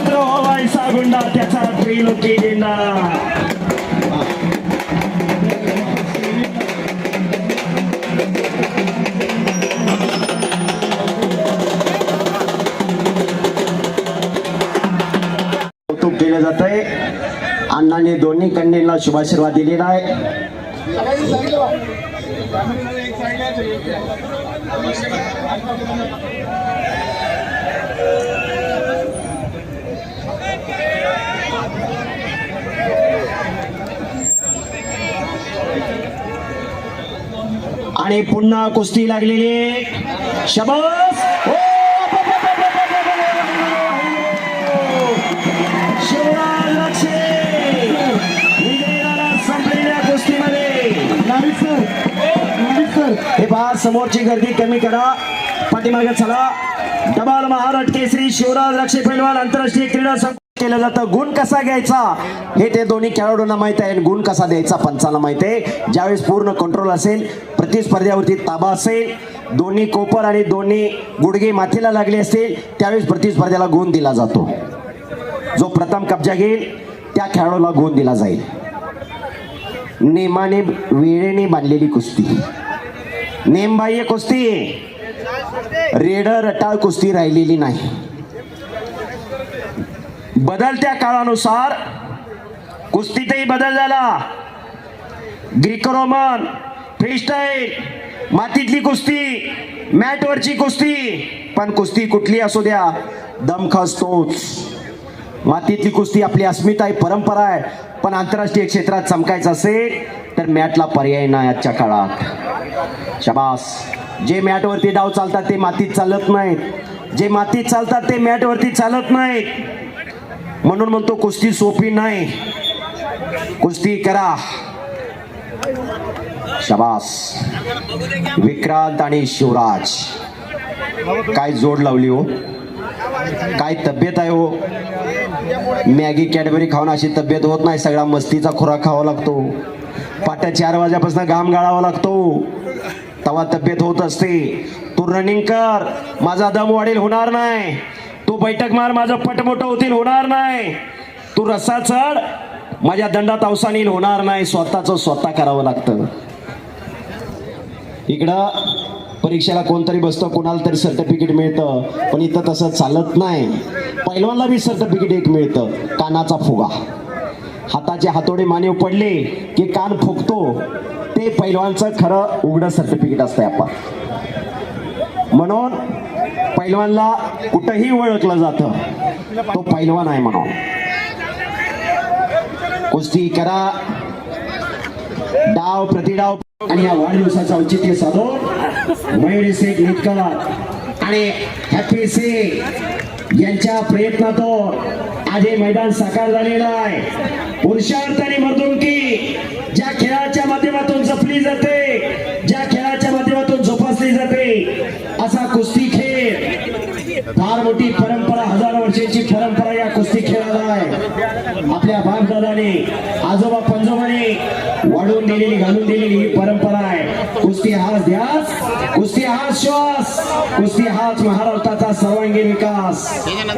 पुत्र व्हायचा गुंडा त्याचा त्रिलोकी झेंडा कौतुक केलं जात आहे अण्णांनी दोन्ही कन्येला शुभाशीर्वाद दिलेला आहे. आणि पुन्हा कुस्ती लागलेली शबास हे पहा समोरची गर्दी कमी करा पाठीमागे चला डबाल महाराष्ट्र केसरी शिवराज लक्षे पैलवान आंतरराष्ट्रीय क्रीडा संघ केलं जातं. गुण कसा घ्यायचा? हे ते दोन्ही खेळाडूंना माहीत आहे आणि गुण कसा द्यायचा पंचाला माहीत आहे. ज्यावेळेस पूर्ण कंट्रोल असेल प्रतिस्पर्ध्यावरती ताबा असेल दोन्ही कोपर आणि दोन्ही गुडघे माथेला लागले असतील त्यावेळेस प्रतिस्पर्ध्याला गुण दिला जातो. जो प्रथम कब्जा घेईल त्या खेळाडूला गुण दिला जाईल. नेमाने वेळेने बांधलेली कुस्ती. नेमबाह्य कुस्ती रेड रटाळ कुस्ती राहिलेली नाही. बदलत्या काळानुसार कुस्तीतही बदल झाला. ग्रीको रोमन फ्रीस्टाईल मातीतली कुस्ती मॅटवरची कुस्ती. पण कुस्ती कुठली असू द्या दमखास तोच. मातीतली कुस्ती आपली अस्मिता आहे परंपरा आहे पण आंतरराष्ट्रीय क्षेत्रात चमकायचं असेल तर मॅटला पर्याय नाही आजच्या काळात. शबास. जे मॅटवरती डाव चालतात ते मातीत चालत नाहीत. जे मातीत चालतात ते मॅटवरती चालत नाहीत. म्हणून म्हणतो कुस्ती सोपी नाही. कुस्ती करा. शबास. विक्रांत आणि शिवराज. काय जोड लावली हो? काय तब्येत आहे हो? मॅगी कॅडबरी खाऊन अशी तब्येत होत नाही. सगळा मस्तीचा खुराक खावा लागतो. पाट्या चार वाजेपासून घाम गाळावा लागतो. तवा तब्येत होत असते. तू रनिंग कर. माझा दम वाढेल होणार नाही. बैठक मार माझं पट मोठं होतील होणार नाही. तू रस्सा चढ माझ्या दंडात अवसानील होणार नाही. स्वतःच स्वतः करावं लागतं. इकडं परीक्षेला कोणतरी बसतं कोणाला तरी सर्टिफिकेट मिळतं पण इथं तसं चालत नाही. पैलवानला बी सर्टिफिकेट एक मिळतं कानाचा फुगा. हाताचे हातोडे मानेव पडले की कान फुगतो. ते पैलवानचं खरं उघडं सर्टिफिकेट असतंय आपण म्हणून पैलवानला कुठंही ओळखलं जातं तो पैलवान आहे म्हणून. कुस्ती करा. डाव प्रतिडाव आणि या वाढदिवसाचं औचित्य साधून मयुरी सिंग नितकर आणि हॅपी सिंग यांच्या प्रयत्नातून आज हे मैदान साकार झालेलं आहे. पुरुषार्थ आणि मर्दुंकी ज्या खेळाच्या माध्यमातून जपली जाते ज्या खेळाच्या माध्यमातून जोपासली जाते मोठी परंपरा हजार वर्षांची परंपरा या कुस्ती खेळाला आहे. आपल्या बापदादाने आजोबा पंजोबाने वाढवून दिलेली घालून दिलेली ही परंपरा आहे. कुस्ती हाच ध्यास कुस्ती हाच श्वास कुस्ती हाच महाराष्ट्राचा सर्वांगीण विकास.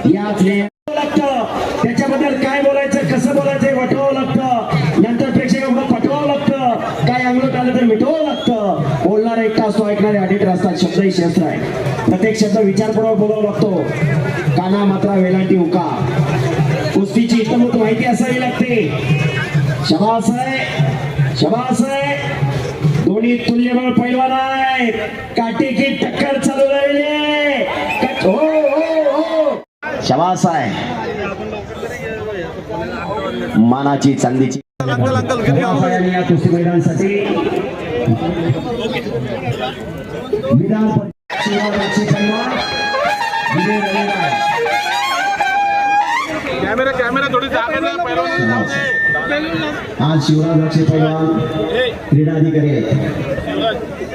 याच लागतं. त्याच्याबद्दल काय बोलायचं कसं बोलायचं वाटवावं लागतं नंतर प्रेक्षकांना पटवावं लागतं काय अंगलट आलं तर मिटवावं लागतं बोलणारा एकटा असतो ऐकणारे ऑडिटर असतात शब्द ही शस्त्र आहे. प्रत्येक शब्द विचारपूर्वक बोलावा लागतो. काना मात्रा वेलांटी उका. कुस्तीची इतमूत माहिती असावी लागते. शबास आहे. शबास आहे. दोन्ही तुल्यबळ पैलवान आहेत. काटेकी टक्कर चालू राहिली आहे. कट- हो हो हो. शबास आहे. मानाची चांदीची आहे या कुस्ती मैदानासाठी विधान परिषद शिवाजी पैलवान विजय झालेला आहे कॅमेरा कॅमेरा थोडी आज शिवराजाचे पैलवान क्रीडा अधिकारी आहेत.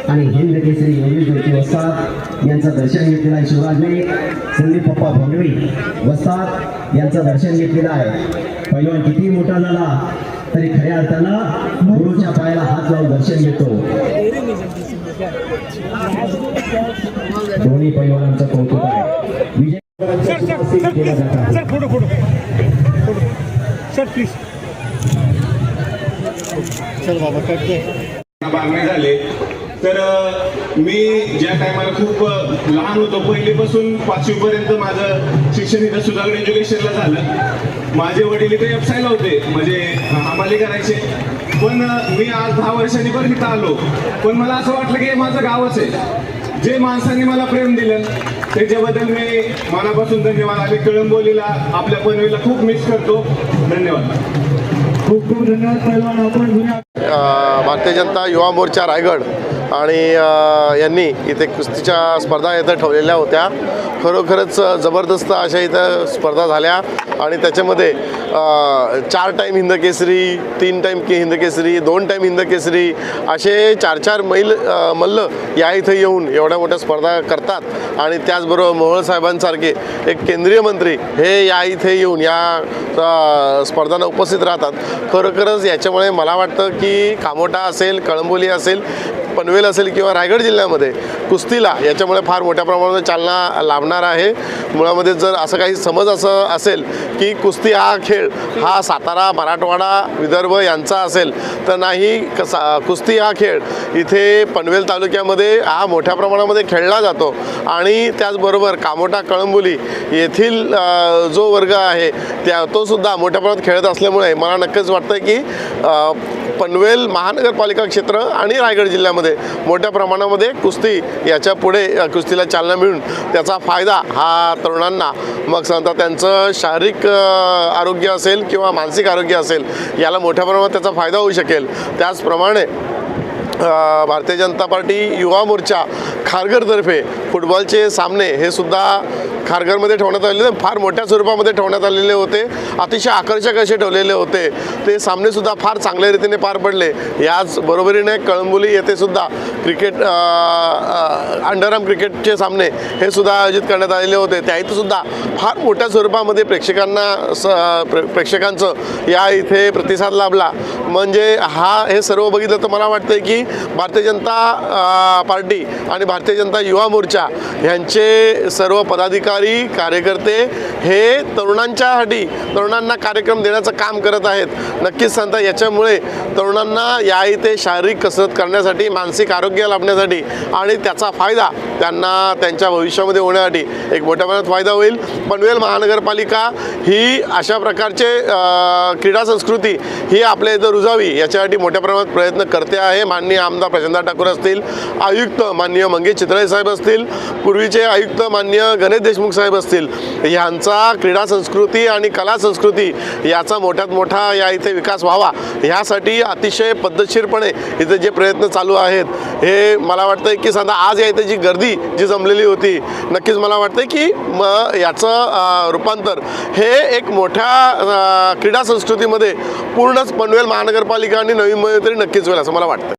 आणि हिंद केसरी योगेश जोशी वस्ताद यांचं दर्शन घेतलेलं आहे. शिवराजने संदीप पप्पा भोंगवी वस्ताद यांचं दर्शन घेतलेलं आहे. पैलवान किती मोठा झाला तरी खऱ्या अर्थानं गुरुच्या पायाला हात लावून दर्शन घेतो. दोन्ही पैलवानांचं कौतुक आहे. विजय उपस्थित केला जात. आहे sir photo photo. Photo. Sir please चल बाबा करते झाले. तर मी ज्या टायमाला खूप लहान होतो पहिलीपासून पाचवीपर्यंत माझं शिक्षण इथं सुधागड एज्युकेशनला झालं. माझे वडील इथे व्यवसायला होते. म्हणजे हमाली करायचे. पण मी आज दहा वर्षांनी परत इथं आलो. पण मला असं वाटलं की हे माझं गावच आहे. जे माणसांनी मला प्रेम दिलं त्याच्याबद्दल मी मनापासून धन्यवाद. आणि कळंबोलीला आपल्या पनवेलला खूप मिस करतो. धन्यवाद. खूप खूप धन्यवाद पैलवान आपण भारतीय जनता युवा मोर्चा रायगड आणि यांनी इथे कुस्तीच्या स्पर्धा इथं ठेवलेल्या होत्या. खरोखरच जबरदस्त अशा इथं स्पर्धा झाल्या. आणि त्याच्यामध्ये चार टाईम हिंद केसरी तीन टाईम के हिंद केसरी दोन टाईम हिंद केसरी असे चार चार मैल मल्ल या इथं येऊन एवढ्या मोठ्या स्पर्धा करतात. आणि त्याचबरोबर मोहळसाहेबांसारखे एक केंद्रीय मंत्री हे या इथे येऊन या स्पर्धांना उपस्थित राहतात. खरोखरच याच्यामुळे मला वाटतं की कामोटा असेल कळंबोली असेल पनवेल असेल किंवा रायगड जिल्ह्यामध्ये कुस्तीला याच्यामुळे फार मोठ्या प्रमाणात चालना लाभणार आहे. मुळामध्ये जर असं काही समज असं असेल की कुस्ती हा खेळ हा सातारा मराठवाडा विदर्भ यांचा असेल तर नाही कसा कुस्ती हा खेळ इथे पनवेल तालुक्यामध्ये हा मोठ्या प्रमाणामध्ये खेळला जातो. आणि त्याचबरोबर कामोटा कळंबोली येथील जो वर्ग आहे त्या तो सुद्धा मोठ्या प्रमाणात खेळत असल्यामुळे मला नक्कीच वाटतं की पनवेल महानगरपालिका क्षेत्र आणि रायगड जिल्ह्यामध्ये मोठ्या प्रमाणामध्ये कुस्ती याच्यापुढे कुस्तीला चालना मिळून त्याचा फायदा हा तरुणांना. मग सांगता त्यांचं शारीरिक आरोग्य असेल किंवा मानसिक आरोग्य असेल याला मोठ्या प्रमाणात त्याचा फायदा होऊ शकेल. त्याचप्रमाणे भारतीय जनता पार्टी युवा मोर्चा खारघरतर्फे फुटबॉलचे सामने हे सुद्धा खारघरमध्ये ठेवण्यात आलेले होते. फार मोठ्या स्वरूपामध्ये ठेवण्यात आलेले होते. अतिशय आकर्षक असे ठेवलेले होते. ते सामनेसुद्धा फार चांगल्या रीतीने पार पडले. याच बरोबरीने कळंबोली येथे सुद्धा क्रिकेट अंडरआर्म क्रिकेटचे सामने हे सुद्धा आयोजित करण्यात आलेले होते. त्या इथंसुद्धा फार मोठ्या स्वरूपामध्ये प्रेक्षकांना स प्रेक्षकांचं या इथे प्रतिसाद लाभला. म्हणजे हा हे सर्व बघितलं तर मला वाटतं की भारतीय जनता पार्टी आणि भारतीय जनता युवा मोर्चा यांचे सर्व पदाधिकारी कार्यकर्ते हे तरुणांच्यासाठी तरुणांना कार्यक्रम देण्याचं काम करत आहेत. नक्कीच सांगता याच्यामुळे तरुणांना या इथे शारीरिक कसरत करण्यासाठी मानसिक आरोग्य लाभण्यासाठी आणि त्याचा फायदा त्यांना त्यांच्या भविष्यामध्ये होण्यासाठी एक मोठ्या प्रमाणात फायदा होईल. पनवेल महानगरपालिका ही अशा प्रकारचे क्रीडा संस्कृती ही आपल्या इथं रुजावी याच्यासाठी मोठ्या प्रमाणात प्रयत्न करते आहे. माननीय आमदार प्रचंदा ठाकूर असतील आयुक्त माननीय मंगेश चितळे साहेब असतील पूर्वीचे आयुक्त माननीय गणेश देशमुख साहेब असतील. ह्यांचा क्रीडा संस्कृती आणि कला संस्कृती याचा मोठ्यात मोठा या इथे विकास व्हावा ह्यासाठी अतिशय पद्धतशीरपणे इथे जे प्रयत्न चालू आहेत हे मला वाटतं की सध्या आज या इथे जी गर्दी जी जमलेली होती नक्कीच मला वाटतं की म याचं रूपांतर हे एक मोठ्या क्रीडा संस्कृतीमध्ये पूर्णच पनवेल महानगरपालिका आणि नवी मुंबई तरी नक्कीच होईल असं मला वाटतं.